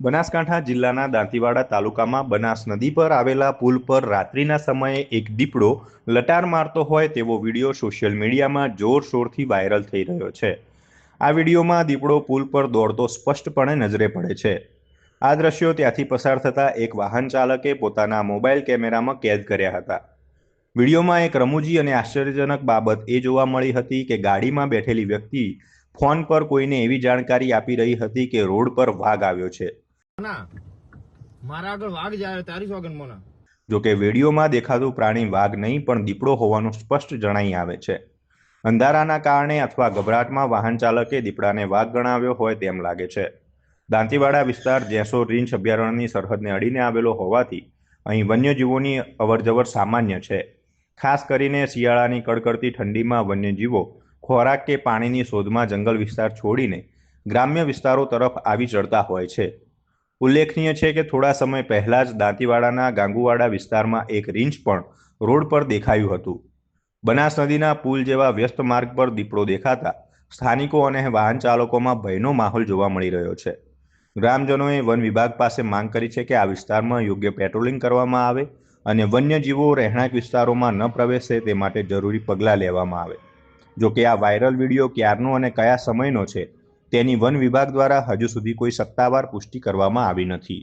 બનાસકાંઠા જિલ્લાના દાંતીવાડા તાલુકામાં બનાસ નદી પર આવેલા પુલ પર રાત્રિના સમયે એક દીપડો લટાર મારતો હોય તેવો વીડિયો સોશિયલ મીડિયામાં જોરશોરથી વાયરલ થઈ રહ્યો છે. આ વિડીયોમાં દીપડો પુલ પર દોડતો સ્પષ્ટપણે નજરે પડે છે. આ દ્રશ્યો ત્યાંથી પસાર થતા એક વાહન ચાલકે પોતાના મોબાઈલ કેમેરામાં કેદ કર્યા હતા. વિડીયોમાં એક રમૂજી અને આશ્ચર્યજનક બાબત એ જોવા મળી હતી કે ગાડીમાં બેઠેલી વ્યક્તિ ફોન પર કોઈને એવી જાણકારી આપી રહી હતી કે રોડ પર વાઘ આવ્યો છે. ના. જો કે વિડીયોમાં દેખાતું પ્રાણી વાઘ નહીં, પણ દીપડો હોવાનું સ્પષ્ટ જણાઈ આવે છે. અંધારાના કારણે અથવા ગભરાટમાં વાહન ચાલકે દીપડાને વાઘ ગણાવ્યો હોય તેમ લાગે છે. દાંતીવાડા વિસ્તાર જેસો રીંછ અભયારણ્યની સરહદને અડીને આવેલો હોવાથી અહીં વન્યજીવોની અવરજવર સામાન્ય છે. ખાસ કરીને શિયાળાની કડકડતી ઠંડીમાં વન્યજીવો ખોરાક કે પાણીની શોધમાં જંગલ વિસ્તાર છોડીને ગ્રામ્ય વિસ્તારો તરફ આવી ચડતા હોય છે. ઉલ્લેખનીય છે કે થોડા સમય પહેલા જ દાંતીવાડાના ગાંગુવાડા વિસ્તારમાં એક રીંછ પણ રોડ પર દેખાયું હતું. બનાસ નદીના પુલ જેવા વ્યસ્ત માર્ગ પર દીપડો દેખાતા સ્થાનિકો અને વાહન ચાલકોમાં ભયનો માહોલ જોવા મળી રહ્યો છે. ગ્રામજનોએ વન વિભાગ પાસે માંગ કરી છે કે આ વિસ્તારમાં યોગ્ય પેટ્રોલિંગ કરવામાં આવે અને વન્યજીવો રહેણાંક વિસ્તારોમાં ન પ્રવેશે તે માટે જરૂરી પગલાં લેવામાં આવે. જો કે આ વાયરલ વીડિયો ક્યારનો અને કયા સમયનો છે તેની વન વિભાગ દ્વારા હજુ સુધી કોઈ સત્તાવાર પુષ્ટિ કરવામાં આવી નથી.